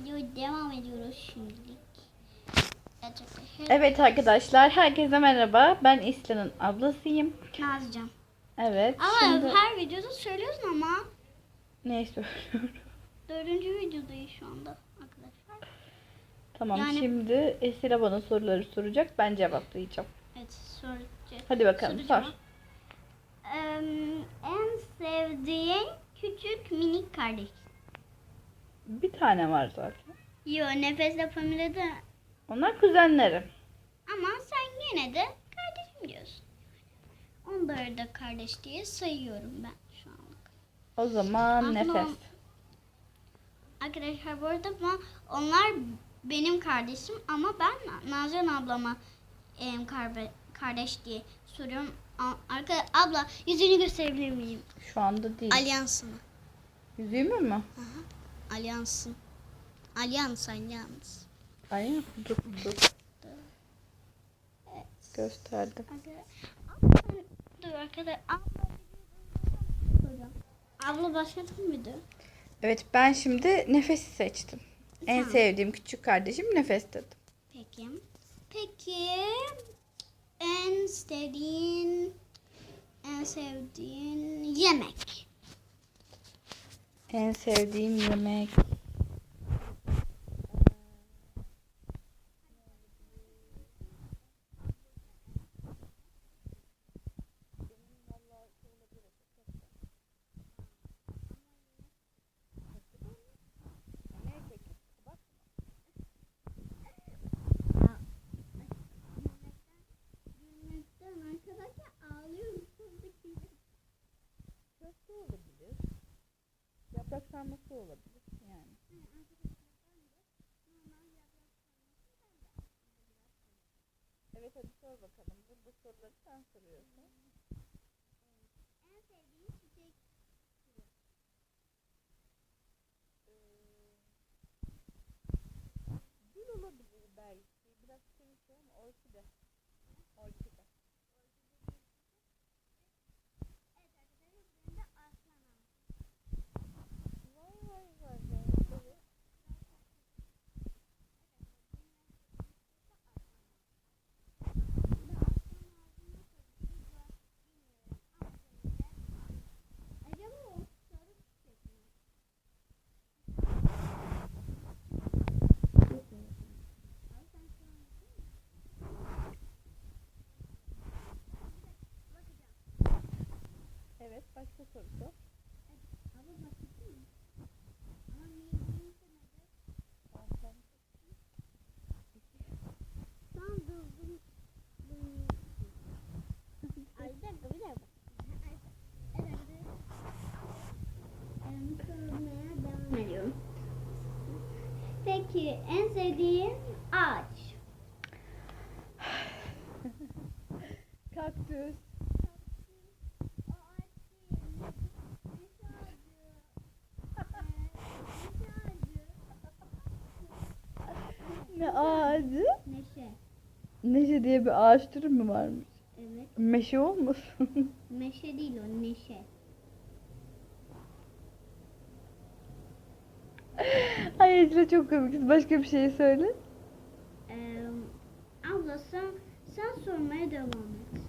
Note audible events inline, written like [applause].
videoya devam ediyoruz şimdilik. Evet, arkadaşlar. Herkese merhaba. Ben İslan'ın ablasıyım. Nazcan. Evet. Ama şimdi her videoda söylüyorsun ama ne söylüyorum? dördüncü videodayız şu anda arkadaşlar. Tamam Yani- şimdi Esra bana soruları soracak. Ben cevaplayacağım. Evet soracağız. Hadi bakalım Soracağım. sor. Em, en sevdiğin küçük minik kardeş. Bir tane var zaten. Yo nefesle Pamela da Onlar kuzenlerim. ama sen yine de kardeşim diyorsun. Onları da kardeş diye sayıyorum ben şu anlık. O zaman Aklım- nefes. Arkadaşlar bu arada onlar benim kardeşim ama ben Nazan ablama karbe- kardeş diye soruyorum. Arka, abla yüzünü gösterebilir miyim? Şu anda değil. Alyansını. Yüzüğümü mü? Alyansın. Alyans, alyans. Ay dur dur. Evet. Gösterdim. Dur arkadaşlar. Abla, başladın mıydı? Evet ben şimdi nefesi seçtim. En Tamam. sevdiğim küçük kardeşim nefes dedim. Peki. Peki en sevdiğin en sevdiğin yemek. En sevdiğim yemek. Sarması olabilir yani. Evet hadi sor bakalım. Burada soruları sen soruyorsun. En sevdiğin çiçek. Gül olabilir belki. Biraz çelik ama. Orkide. Evet arkadaşlar benim de aslan Vay vay vay vay. Evet. Acaba o sarı çiçek mi? Abi sen şu an değil mi? Bakacağım. Evet başka soru sor. Abi bakacağım mı? Ama niye istemedi? Aslan. Şu an durdum. Ay bir dakika bir dakika. Evet. Em, sormaya devam ediyorum. Peki en sevdiğin ağaç? Kaktüs. O ağaç değil. Meşe ağacı. Ee, Meşe ağacı. Ne ağacı? Neşe. Neşe diye bir ağaç türü mü varmış? Evet. Meşe olmasın? [laughs] Meşe değil o neşe. Ay Esra çok komiksin. Başka bir şey söyle. Ee, abla sen, sen sormaya devam et.